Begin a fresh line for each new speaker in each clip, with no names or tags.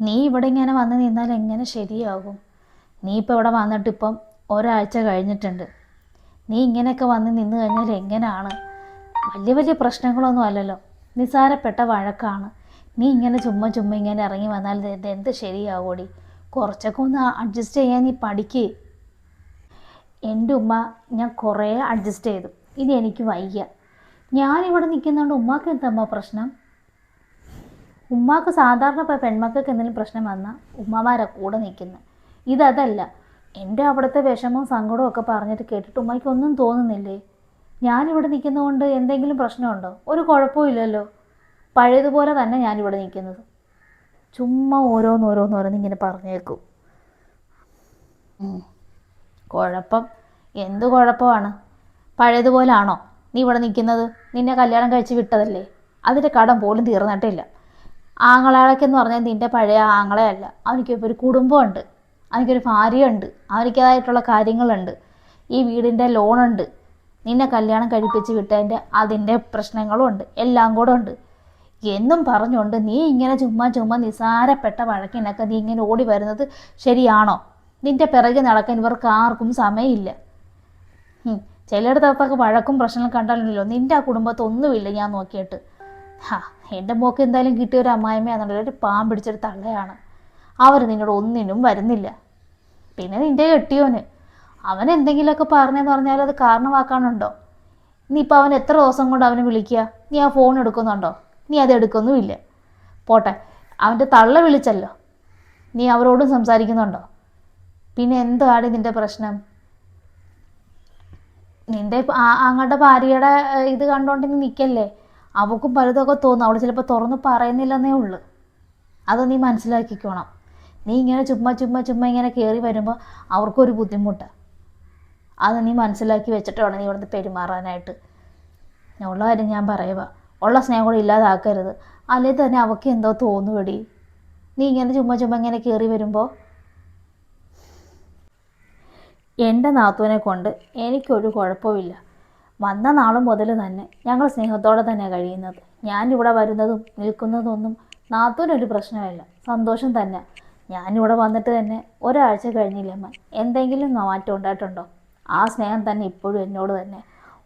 നീ ഇവിടെ ഇങ്ങനെ വന്ന് നിന്നാൽ എങ്ങനെ ശരിയാകും? നീ ഇപ്പോൾ ഇവിടെ വന്നിട്ട് ഇപ്പം ഒരാഴ്ച കഴിഞ്ഞിട്ടുണ്ട്. നീ ഇങ്ങനെയൊക്കെ വന്ന് നിന്ന് കഴിഞ്ഞാൽ എങ്ങനെയാണ് വലിയ വലിയ പ്രശ്നങ്ങളൊന്നും അല്ലല്ലോ. നിസാരപ്പെട്ട വഴക്കാണ്. നീ ഇങ്ങനെ ചുമ്മാ ചുമ്മാ ഇങ്ങനെ ഇറങ്ങി വന്നാൽ ഇത് എന്ത് ശരിയാവോടി? കുറച്ചൊക്കെ ഒന്ന് അഡ്ജസ്റ്റ് ചെയ്യാൻ നീ പഠിക്ക്. എന്റെ ഉമ്മ ഞാൻ കുറേ അഡ്ജസ്റ്റ് ചെയ്തു. ഇനി എനിക്ക് വയ്യ. ഞാനിവിടെ നിൽക്കുന്നതുകൊണ്ട് ഉമ്മാക്ക് എന്താ പ്രശ്നം? ഉമ്മാക്ക് സാധാരണ ഇപ്പോൾ പെൺമക്കൾക്ക് എന്തെങ്കിലും പ്രശ്നം വന്നാൽ ഉമ്മമാരെ കൂടെ നിൽക്കുന്നത് ഇതതല്ല. എന്റെ അവിടുത്തെ വിഷമവും സങ്കടവും ഒക്കെ പറഞ്ഞിട്ട് കേട്ടിട്ട് ഉമ്മയ്ക്ക് ഒന്നും തോന്നുന്നില്ലേ? ഞാനിവിടെ നിൽക്കുന്നതുകൊണ്ട് എന്തെങ്കിലും പ്രശ്നമുണ്ടോ? ഒരു കുഴപ്പവും ഇല്ലല്ലോ. പഴയതുപോലെ തന്നെ ഞാനിവിടെ നിൽക്കുന്നത് ചുമ്മാ ഓരോന്നോരോന്നോരോന്ന് ഇങ്ങനെ പറഞ്ഞേക്കും. കുഴപ്പം. എന്ത് കുഴപ്പമാണ്? പഴയതുപോലാണോ നീ ഇവിടെ നിൽക്കുന്നത് നിന്നെ കല്യാണം കഴിച്ച് വിട്ടതല്ലേ? അതിന്റെ കടം പോലും തീർന്നിട്ടില്ല. ആങ്ങളാളൊക്കെന്ന് പറഞ്ഞാൽ നിന്റെ പഴയ ആങ്ങളെയല്ല. അവനിക്ക് ഒരു കുടുംബമുണ്ട്. അവനിക്കൊരു ഭാര്യയുണ്ട്. അവനിക്കതായിട്ടുള്ള കാര്യങ്ങളുണ്ട്. ഈ വീടിന്റെ ലോണുണ്ട്. നിന്നെ കല്യാണം കഴിപ്പിച്ച് വിട്ടതിന്റെ അതിന്റെ പ്രശ്നങ്ങളും ഉണ്ട് എല്ലാം കൂടെ ഉണ്ട്. എന്നും പറഞ്ഞുകൊണ്ട് നീ ഇങ്ങനെ ചുമ്മാ ചുമ്മാ നിസാരപ്പെട്ട വഴക്കിനൊക്കെ നീ ഇങ്ങനെ ഓടി വരുന്നത് ശരിയാണോ? നിന്റെ പിറകെ നടക്കാൻ ഇവർക്ക് ആർക്കും സമയമില്ല. ചിലയിടത്തൊക്കെ വഴക്കും പ്രശ്നങ്ങളും കണ്ടാലുണ്ടല്ലോ. നിന്റെ ആ കുടുംബത്തൊന്നുമില്ല ഞാൻ നോക്കിയിട്ട്. ഹാ എന്റെ മോക്ക് എന്തായാലും കിട്ടിയ ഒരു അമ്മായിമ്മയാണെന്നുള്ളത് ഒരു പാൻ പിടിച്ചൊരു തള്ളയാണ്. അവർ നിന്നോട് ഒന്നിനും വരുന്നില്ല. പിന്നെ നിന്റെ കെട്ടിയോന് അവൻ എന്തെങ്കിലുമൊക്കെ പറഞ്ഞെന്ന് പറഞ്ഞാൽ അത് കാരണമാക്കാനുണ്ടോ? നീ ഇപ്പോൾ അവൻ എത്ര ദിവസം കൊണ്ട് അവനെ വിളിക്കുക? നീ ആ ഫോൺ എടുക്കുന്നുണ്ടോ? നീ അത് എടുക്കൊന്നുമില്ല. പോട്ടെ അവന്റെ തള്ള വിളിച്ചല്ലോ. നീ അവരോടും സംസാരിക്കുന്നുണ്ടോ? പിന്നെ എന്താണ് നിന്റെ പ്രശ്നം? നിന്റെ അങ്ങോട്ട് ഭാര്യയുടെ ഇത് കണ്ടുകൊണ്ട് നിൽക്കല്ലേ അവൾക്കും പലതൊക്കെ തോന്നും. അവൾ ചിലപ്പോൾ തുറന്ന് പറയുന്നില്ലെന്നേ ഉള്ളു. അത് നീ മനസ്സിലാക്കിക്കോണം. നീ ഇങ്ങനെ ചുമ്മാ ചുമ്മാ ചുമ്മാ ഇങ്ങനെ കയറി വരുമ്പോൾ അവർക്കൊരു ബുദ്ധിമുട്ടാണ് അത് നീ മനസ്സിലാക്കി വെച്ചിട്ട് വേണം നീ ഇവിടുന്ന് പെരുമാറാനായിട്ട്. ഉള്ള കാര്യം ഞാൻ പറയുക ഉള്ള സ്നേഹം കൂടെ ഇല്ലാതാക്കരുത്. അല്ലെങ്കിൽ തന്നെ അവൾക്ക് എന്തോ തോന്നുവടി. നീ ഇങ്ങനെ ചുമ്മാ ചുമ്മാ ഇങ്ങനെ കയറി വരുമ്പോൾ എന്റെ നാത്തൂനെ കൊണ്ട് എനിക്കൊരു കുഴപ്പമില്ല വന്ന നാളും മുതൽ തന്നെ ഞങ്ങൾ സ്നേഹത്തോടെ തന്നെ കഴിയുന്നത്. ഞാൻ ഇവിടെ വരുന്നതും നിൽക്കുന്നതൊന്നും നാത്തൂനൊരു പ്രശ്നമില്ല. സന്തോഷം തന്നെ. ഞാനിവിടെ വന്നിട്ട് തന്നെ ഒരാഴ്ച കഴിഞ്ഞില്ലമ്മ എന്തെങ്കിലും മാറ്റം ഉണ്ടായിട്ടുണ്ടോ? ആ സ്നേഹം തന്നെ ഇപ്പോഴും എന്നോട് തന്നെ.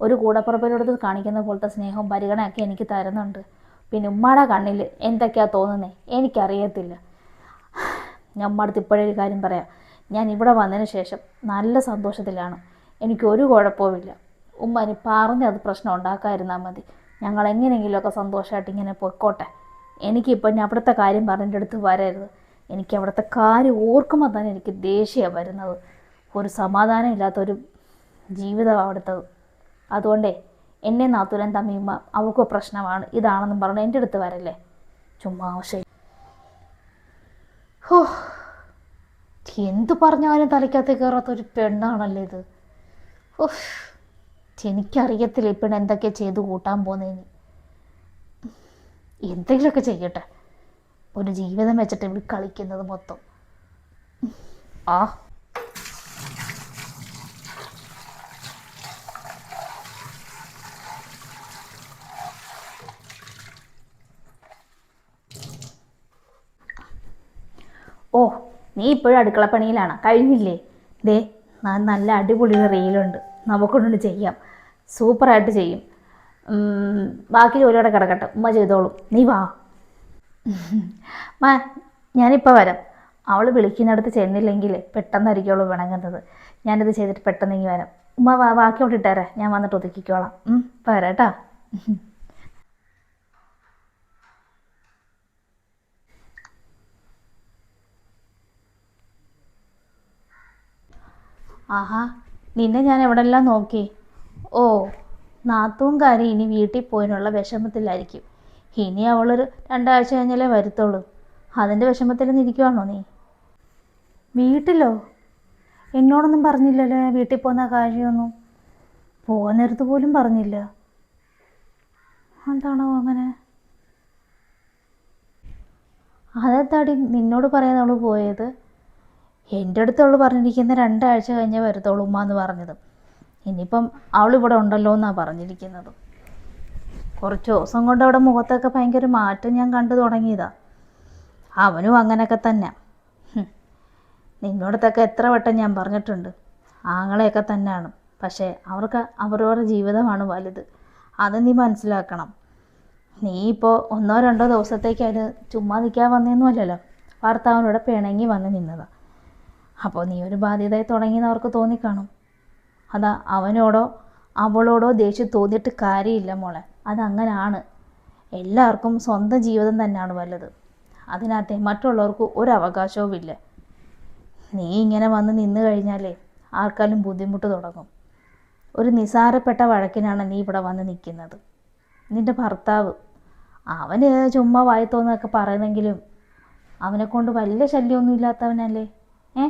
ഒരു കൂടപ്പുറപ്പിനോട് കാണിക്കുന്ന പോലത്തെ സ്നേഹവും പരിഗണനയൊക്കെ എനിക്ക് തരുന്നുണ്ട്. പിന്നെ ഉമ്മാടെ കണ്ണിൽ എന്തൊക്കെയാ തോന്നുന്നത് എനിക്കറിയത്തില്ല. ഞമ്മടുത്ത് ഇപ്പോഴേ ഒരു കാര്യം പറയാം. ഞാൻ ഇവിടെ വന്നതിന് ശേഷം നല്ല സന്തോഷത്തിലാണ്. എനിക്കൊരു കുഴപ്പവുമില്ല. ഉമ്മ പറഞ്ഞത് പ്രശ്നം ഉണ്ടാക്കാതിരുന്നാൽ മതി. ഞങ്ങൾ എങ്ങനെയെങ്കിലുമൊക്കെ സന്തോഷമായിട്ട് ഇങ്ങനെ പൊയ്ക്കോട്ടെ. എനിക്കിപ്പോൾ ഞാൻ അവിടുത്തെ കാര്യം പറഞ്ഞിന്റെ അടുത്ത് വരരുത്. എനിക്ക് അവിടുത്തെ കാര്യം ഓർക്കുമ്പോൾ തന്നെ എനിക്ക് ദേഷ്യമാണ് വരുന്നത്. ഒരു സമാധാനം ഇല്ലാത്തൊരു ജീവിതമാണ് അവിടുത്തത് അതുകൊണ്ടേ എന്നെ നാത്തൂരൻ തമ്മിയുമ്മ അവൾക്ക് പ്രശ്നമാണ്. ഇതാണെന്നും പറഞ്ഞ് എന്റെ അടുത്ത് വരല്ലേ. ചുമ്മാ ശരി ഹോ. എന്തു പറഞ്ഞാലും തലയ്ക്കകത്ത് കയറാത്ത ഒരു പെണ്ണാണല്ലേ ഇത്. ഓഹ് എനിക്കറിയത്തില്ല ഇപ്പം എന്തൊക്കെ ചെയ്ത് കൂട്ടാൻ പോകുന്നതിന് എന്തെങ്കിലുമൊക്കെ ചെയ്യട്ടെ. ഒരു ജീവിതം വെച്ചിട്ട് ഇവിടെ കളിക്കുന്നത് മൊത്തം. ആ. ഓ നീ ഇപ്പോഴും അടുക്കളപ്പണിയിലാണ്? കഴിഞ്ഞില്ലേ? ദേ നല്ല അടിപൊളി റീലുണ്ട്. നമുക്കൊന്നും ചെയ്യാം. സൂപ്പറായിട്ട് ചെയ്യും ബാക്കി ജോലിയോടെ കിടക്കട്ടെ ഉമ്മ ചെയ്തോളും നീ വാ മാ ഞാനിപ്പോൾ വരാം അവൾ വിളിക്കുന്നിടത്ത് ചെന്നില്ലെങ്കിൽ പെട്ടെന്നായിരിക്കും അവൾ വിണങ്ങുന്നത് ഞാനിത് ചെയ്തിട്ട് പെട്ടെന്ന് ഇങ്ങ് വരാം ഉമ്മ വാ ബാക്കി അവിടെ ഇട്ടേരെ ഞാൻ വന്നിട്ട് ഒതുക്കിക്കോളാം ഇപ്പം വരാം കേട്ടോ ആഹാ നിന്നെ ഞാൻ എവിടെല്ലാം നോക്കി ഓ നാത്തൂൻകാരി ഇനി വീട്ടിൽ പോയതിനുള്ള വിഷമത്തിലായിരിക്കും. ഇനി അവളൊരു രണ്ടാഴ്ച കഴിഞ്ഞാലേ വരുത്തുള്ളൂ. അതിന്റെ വിഷമത്തിൽ ഇരിക്കുവാണോ നീ? വീട്ടിലോ? എന്നോടൊന്നും പറഞ്ഞില്ലല്ലോ വീട്ടിൽ പോകുന്ന കാര്യമൊന്നും. പോകുന്നിടത്ത് പോലും പറഞ്ഞില്ല. എന്താണോ അങ്ങനെ? അതെത്താടി നിന്നോട് പറയാൻ അവൾ പോയത്? എന്റെ അടുത്ത് അവൾ പറഞ്ഞിരിക്കുന്ന രണ്ടാഴ്ച കഴിഞ്ഞേ വരത്തുള്ളൂ ഉമ്മ എന്ന് പറഞ്ഞത്. ഇനിയിപ്പം അവൾ ഇവിടെ ഉണ്ടല്ലോ എന്നാണ് പറഞ്ഞിരിക്കുന്നത്. കുറച്ച് ദിവസം കൊണ്ട് അവിടെ മുഖത്തൊക്കെ ഭയങ്കര മാറ്റം ഞാൻ കണ്ടു തുടങ്ങിയതാ. അവനും അങ്ങനെയൊക്കെ തന്നെ. നിന്നോടത്തൊക്കെ എത്ര വട്ടം ഞാൻ പറഞ്ഞിട്ടുണ്ട്. ആങ്ങളെയൊക്കെ തന്നെയാണ്. പക്ഷേ അവർക്ക് അവരവരുടെ ജീവിതമാണ് വലുത്. അത് നീ മനസ്സിലാക്കണം. നീ ഇപ്പോൾ ഒന്നോ രണ്ടോ ദിവസത്തേക്ക് അതിന് ചുമ്മാ നിൽക്കാൻ വന്നേന്നും അല്ലല്ലോ. ഭർത്താവിനോട് പിണങ്ങി വന്ന് നിന്നതാണ് അപ്പോൾ നീ ഒരു ബാധ്യതയെ തുടങ്ങിയെന്ന് അവർക്ക് തോന്നിക്കാണും. അതാ അവനോടോ അവളോടോ ദേഷ്യം തോന്നിയിട്ട് കാര്യമില്ല മോളെ. അതങ്ങനാണ്. എല്ലാവർക്കും സ്വന്തം ജീവിതം തന്നെയാണ് വലുത് അതിനകത്തെ മറ്റുള്ളവർക്ക് ഒരു അവകാശവും ഇല്ല. നീ ഇങ്ങനെ വന്ന് നിന്ന് കഴിഞ്ഞാലേ ആർക്കാലും ബുദ്ധിമുട്ട് തുടങ്ങും. ഒരു നിസാരപ്പെട്ട വഴക്കിനാണ് നീ ഇവിടെ വന്ന് നിൽക്കുന്നത്. നിന്റെ ഭർത്താവ് അവന് ചുമ്മാ വായി തോന്നൊക്കെ പറയുന്നെങ്കിലും അവനെക്കൊണ്ട് വലിയ ശല്യമൊന്നും ഇല്ലാത്തവനല്ലേ? ഏ?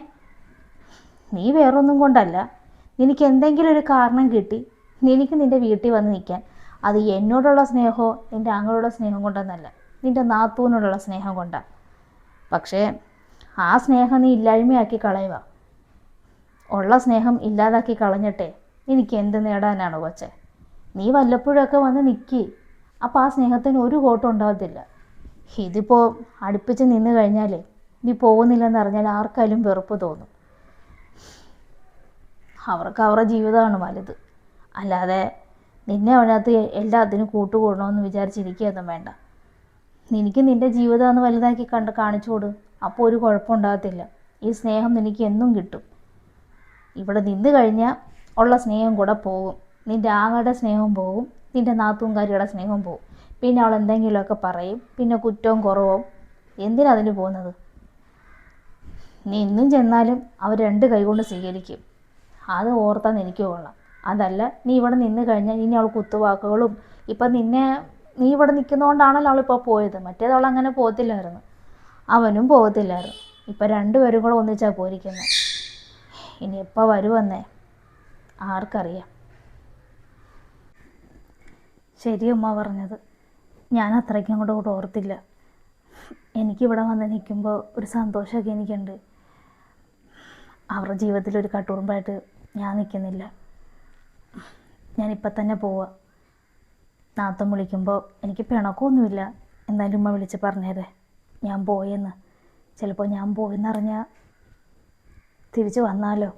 നീ വേറൊന്നും കൊണ്ടല്ല. നിനക്ക് എന്തെങ്കിലും ഒരു കാരണം കിട്ടി എനിക്ക് നിന്റെ വീട്ടിൽ വന്ന് നിൽക്കാൻ. അത് എന്നോടുള്ള സ്നേഹമോ നിന്റെ ആങ്ങളോടുള്ള സ്നേഹം കൊണ്ടൊന്നല്ല. നിന്റെ നാത്തൂനോടുള്ള സ്നേഹം കൊണ്ടാണ് പക്ഷേ ആ സ്നേഹം നീ ഇല്ലായ്മയാക്കി കളയുക. ഉള്ള സ്നേഹം ഇല്ലാതാക്കി കളഞ്ഞിട്ടേ എനിക്ക് എന്ത് നേടാനാണ് കൊച്ചേ? നീ വല്ലപ്പോഴൊക്കെ വന്ന് നിൽക്കി അപ്പോൾ ആ സ്നേഹത്തിന് ഒരു കോട്ടം ഉണ്ടാകത്തില്ല ഇതിപ്പോൾ അടുപ്പിച്ച് നിന്ന് കഴിഞ്ഞാലേ നീ പോകുന്നില്ലെന്നറിഞ്ഞാൽ ആർക്കായാലും വെറുപ്പ് തോന്നും. അവർക്ക് അവരുടെ ജീവിതമാണ് വലുത്. അല്ലാതെ നിന്നെ അതിനകത്ത് എല്ലാത്തിനും കൂട്ടുകൂടണമെന്ന് വിചാരിച്ചിരിക്കുകയൊന്നും വേണ്ട. നിനക്ക് നിന്റെ ജീവിതമാണ് വലുതാക്കി കണ്ട് കാണിച്ചു കൊടു അപ്പോൾ ഒരു കുഴപ്പമുണ്ടാകത്തില്ല. ഈ സ്നേഹം നിനക്ക് എന്നും കിട്ടും. ഇവിടെ നിന്ന് കഴിഞ്ഞാൽ ഉള്ള സ്നേഹം കൂടെ പോകും. നിന്റെ ആങ്ങളുടെ സ്നേഹം പോകും. നിന്റെ നാത്തൂങ്കാരിയുടെ സ്നേഹം പോകും. പിന്നെ അവൾ എന്തെങ്കിലുമൊക്കെ പറയും. പിന്നെ കുറ്റവും കുറവും. എന്തിനാ അതിന് പോകുന്നത്? നീ ഇന്നും ചെന്നാലും അവർ രണ്ട് കൈകൊണ്ട് സ്വീകരിക്കും. അത് ഓർത്താൽ എനിക്ക് കൊള്ളാം. അതല്ല നീ ഇവിടെ നിന്ന് കഴിഞ്ഞാൽ ഇനി അവൾ കുത്തുവാക്കുകളും ഇപ്പം നിന്നെ നീ ഇവിടെ നിൽക്കുന്നതുകൊണ്ടാണല്ലോ അവളിപ്പോൾ പോയത്. മറ്റേത് അവൾ അങ്ങനെ പോകത്തില്ലായിരുന്നു. അവനും പോകത്തില്ലായിരുന്നു. ഇപ്പം രണ്ടുപേരും കൂടെ ഒന്നിച്ചാൽ പോയിരിക്കുന്നത് ഇനി എപ്പോൾ വരുമെന്നേ ആർക്കറിയാം. ശരി അമ്മ പറഞ്ഞത്. ഞാൻ അത്രയ്ക്കും അങ്ങോട്ട് കൂടെ ഓർത്തില്ല. എനിക്കിവിടെ വന്ന് നിൽക്കുമ്പോൾ ഒരു സന്തോഷമൊക്കെ എനിക്കുണ്ട്. അവരുടെ ജീവിതത്തിൽ ഒരു കട്ടുറുമ്പായിട്ട് ഞാൻ നിൽക്കുന്നില്ല. ഞാനിപ്പം തന്നെ പോവാം. നാത്തം വിളിക്കുമ്പോൾ എനിക്ക് പിണക്കമൊന്നുമില്ല. എന്നാലും ഉമ്മ വിളിച്ച് പറഞ്ഞേരെ. ഞാൻ പോയെന്ന്. ചിലപ്പോൾ ഞാൻ പോയെന്നറിഞ്ഞാൽ തിരിച്ചു വന്നാലോ?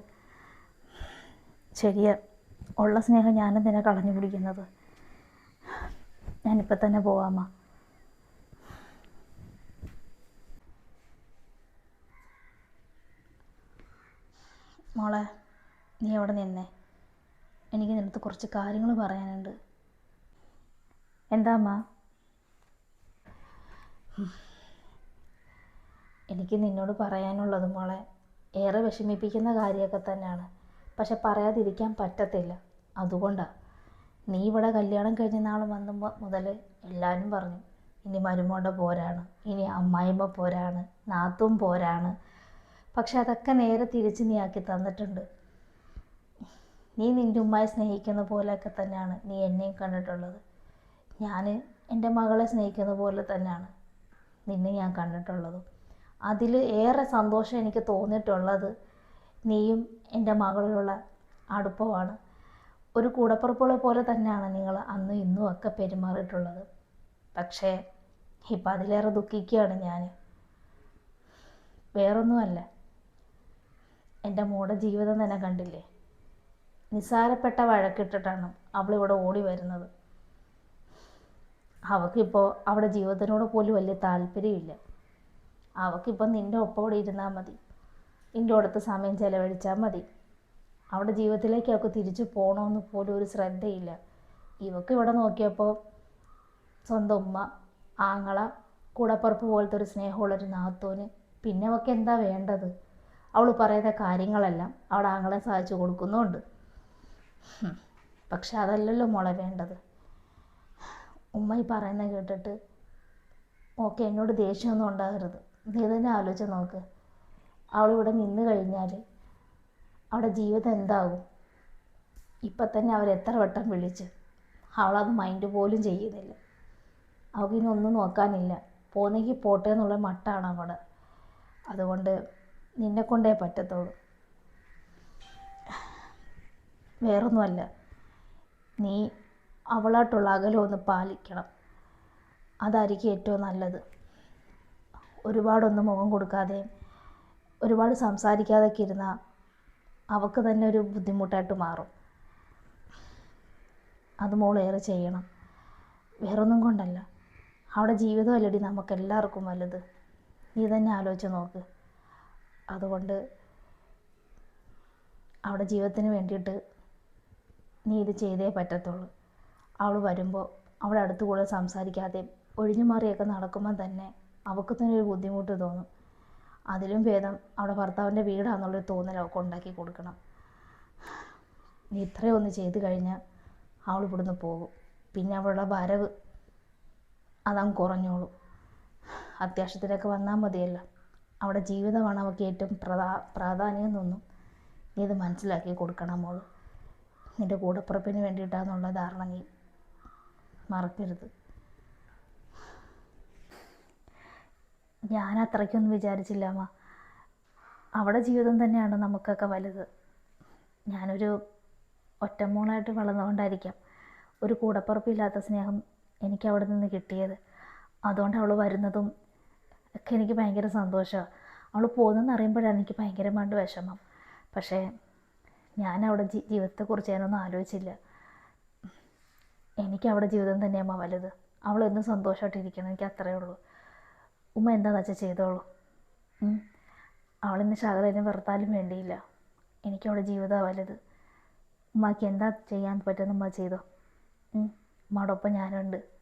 ശരിയാ ഉള്ള സ്നേഹം ഞാനെന്തിനാ കളഞ്ഞു പിടിക്കുന്നത് ഞാനിപ്പോൾ തന്നെ പോവാമ്മ. മോളെ നീ അവിടെ നിന്നെ. എനിക്ക് നിനത്ത് കുറച്ച് കാര്യങ്ങൾ പറയാനുണ്ട്. എന്താ അമ്മ? എനിക്ക് നിന്നോട് പറയാനുള്ളത് മോളെ ഏറെ വിഷമിപ്പിക്കുന്ന കാര്യമൊക്കെ തന്നെയാണ്. പക്ഷെ പറയാതിരിക്കാൻ പറ്റത്തില്ല. അതുകൊണ്ടാണ് നീ ഇവിടെ കല്യാണം കഴിഞ്ഞ നാൾ വന്ന മുതൽ എല്ലാവരും പറഞ്ഞു ഇനി മരുമോടെ പോരാണ്. ഇനി അമ്മായിമ്മ പോരാണ്. നാത്തും പോരാണ്. പക്ഷെ അതൊക്കെ നേരെ തിരിച്ച് നീ ആക്കി തന്നിട്ടുണ്ട്. നീ നിന്റെ ഉമ്മയെ സ്നേഹിക്കുന്ന പോലെയൊക്കെ തന്നെയാണ് നീ എന്നെയും കണ്ടിട്ടുള്ളത്. ഞാൻ എന്റെ മകളെ സ്നേഹിക്കുന്ന പോലെ തന്നെയാണ് നിന്നെ ഞാൻ കണ്ടിട്ടുള്ളതും. അതിൽ ഏറെ സന്തോഷം എനിക്ക് തോന്നിയിട്ടുള്ളത് നീയും എന്റെ മകളിലുള്ള അടുപ്പമാണ്. ഒരു കൂടപ്പുറപ്പുള്ള പോലെ തന്നെയാണ് നിങ്ങൾ അന്നും ഇന്നും ഒക്കെ പെരുമാറിയിട്ടുള്ളത്. പക്ഷേ ഇപ്പം അതിലേറെ ദുഃഖിക്കുകയാണ് ഞാൻ. വേറൊന്നുമല്ല. എന്റെ മോടെ ജീവിതം തന്നെ കണ്ടില്ലേ? നിസ്സാരപ്പെട്ട വഴക്കിട്ടിട്ടാണ് അവളിവിടെ ഓടി വരുന്നത്. അവൾക്കിപ്പോൾ അവിടെ ജീവിതത്തിനോട് പോലും വലിയ താല്പര്യമില്ല. അവൾക്കിപ്പോൾ നിന്റെ ഒപ്പം ഇവിടെ ഇരുന്നാൽ മതി. നിന്റെ അടുത്ത് സമയം ചിലവഴിച്ചാൽ മതി. അവിടെ ജീവിതത്തിലേക്ക് അവൾക്ക് തിരിച്ചു പോകണമെന്ന് പോലും ഒരു ശ്രദ്ധയില്ല. ഇവക്ക് ഇവിടെ നോക്കിയപ്പോൾ സ്വന്തം ഉമ്മ ആങ്ങള കൂടപ്പുറപ്പ് പോലത്തെ ഒരു സ്നേഹമുള്ളൊരു നാത്തോന് പിന്നെ അവൾക്ക് എന്താ വേണ്ടത്? അവൾ പറയുന്ന കാര്യങ്ങളെല്ലാം അവിടെ ആങ്ങളെ സഹായിച്ചു കൊടുക്കുന്നുമുണ്ട്. പക്ഷെ അതല്ലല്ലോ മോളെ വേണ്ടത്. ഉമ്മ ഈ പറയുന്നത് കേട്ടിട്ട് ഓക്കെ എന്നോട് ദേഷ്യമൊന്നും ഉണ്ടാകരുത്. നീ തന്നെ ആലോചിച്ച് നോക്ക്. അവളിവിടെ നിന്ന് കഴിഞ്ഞാൽ അവിടെ ജീവിതം എന്താകും? ഇപ്പം തന്നെ അവർ എത്ര വട്ടം വിളിച്ച് അവളത് മൈൻഡ് പോലും ചെയ്യുന്നില്ല. അവൾക്ക് ഇനി ഒന്നും നോക്കാനില്ല. പോന്നെങ്കിൽ പോട്ടെ എന്നുള്ള മട്ടാണ് അവിടെ അതുകൊണ്ട് നിന്നെ കൊണ്ടേ പറ്റത്തുള്ളൂ. വേറൊന്നുമല്ല. നീ അവളായിട്ടുള്ള അകലം ഒന്ന് പാലിക്കണം. അതായിരിക്കും ഏറ്റവും നല്ലത്. ഒരുപാടൊന്നും മുഖം കൊടുക്കാതെ ഒരുപാട് സംസാരിക്കാതെയൊക്കെ ഇരുന്നാൽ അവൾക്ക് തന്നെ ഒരു ബുദ്ധിമുട്ടായിട്ട് മാറും. അത് മോളേറെ ചെയ്യണം. വേറൊന്നും കൊണ്ടല്ല. അവിടെ ജീവിതമല്ലടി നമുക്ക് എല്ലാവർക്കും വലുത്. നീ തന്നെ ആലോചിച്ച് നോക്ക്. അതുകൊണ്ട് അവിടെ ജീവിതത്തിന് വേണ്ടിയിട്ട് നീ ഇത് ചെയ്തേ പറ്റത്തുള്ളൂ. അവൾ വരുമ്പോൾ അവളെ അടുത്ത് കൂടെ സംസാരിക്കാതെ ഒഴിഞ്ഞു മാറിയൊക്കെ നടക്കുമ്പോൾ തന്നെ അവൾക്ക് തന്നെ ഒരു ബുദ്ധിമുട്ട് തോന്നും. അതിലും ഭേദം അവിടെ ഭർത്താവിന്റെ വീടാണെന്നുള്ളൊരു തോന്നൽ അവൾക്ക് ഉണ്ടാക്കി കൊടുക്കണം. നീ ഇത്രയും ഒന്ന് ചെയ്ത് കഴിഞ്ഞാൽ അവൾ ഇവിടുന്ന് പോകും. പിന്നെ അവളുടെ വരവ് അതങ്ങ് കുറഞ്ഞോളൂ. അത്യാവശ്യത്തിലൊക്കെ വന്നാൽ മതിയല്ലോ. അവിടെ ജീവിതമാണ് അവൾക്ക് ഏറ്റവും പ്രധാ പ്രാധാന്യം എന്നൊന്നും നീ ഇത് മനസ്സിലാക്കി കൊടുക്കണം മോൾ. നിന്റെ കൂടപ്പുറപ്പിന് വേണ്ടിയിട്ടാണെന്നുള്ള ധാരണയിൽ മറക്കരുത്. ഞാൻ അത്രയ്ക്കൊന്നും വിചാരിച്ചില്ല അമ്മ. അവിടെ ജീവിതം തന്നെയാണ് നമുക്കൊക്കെ വലുത്. ഞാനൊരു ഒറ്റമോളായിട്ട് വളർന്നുകൊണ്ടായിരിക്കാം ഒരു കൂടപ്പുറപ്പില്ലാത്ത സ്നേഹം എനിക്ക് അവിടെ നിന്ന് കിട്ടിയത്. അതുകൊണ്ട് അവൾ വരുന്നതും ഒക്കെ എനിക്ക് ഭയങ്കര സന്തോഷമാണ് അവൾ പോകുന്നതെന്ന് അറിയുമ്പോഴാണ് എനിക്ക് ഭയങ്കരമായിട്ട് വിഷമം. പക്ഷേ ഞാൻ അവിടെ ജീ ജീവിതത്തെക്കുറിച്ച് ഞാനൊന്നും ആലോചിച്ചില്ല. എനിക്ക് അവിടെ ജീവിതം തന്നെയാണ് വലുത്. അവൾ എന്നും സന്തോഷമായിട്ടിരിക്കണം എനിക്ക് അത്രയേ ഉള്ളൂ. ഉമ്മ എന്താണെന്ന് വെച്ചാൽ ചെയ്തോളൂ. അവളിന്ന് ശകലനെ വെറുത്താലും വേണ്ടിയില്ല. എനിക്കവിടെ ജീവിതമാണ് വലുത്. ഉമ്മക്ക് എന്താ ചെയ്യാൻ പറ്റുന്ന ഉമ്മ ചെയ്തോ. ഉം. ഉമ്മയോടൊപ്പം ഞാനുണ്ട്.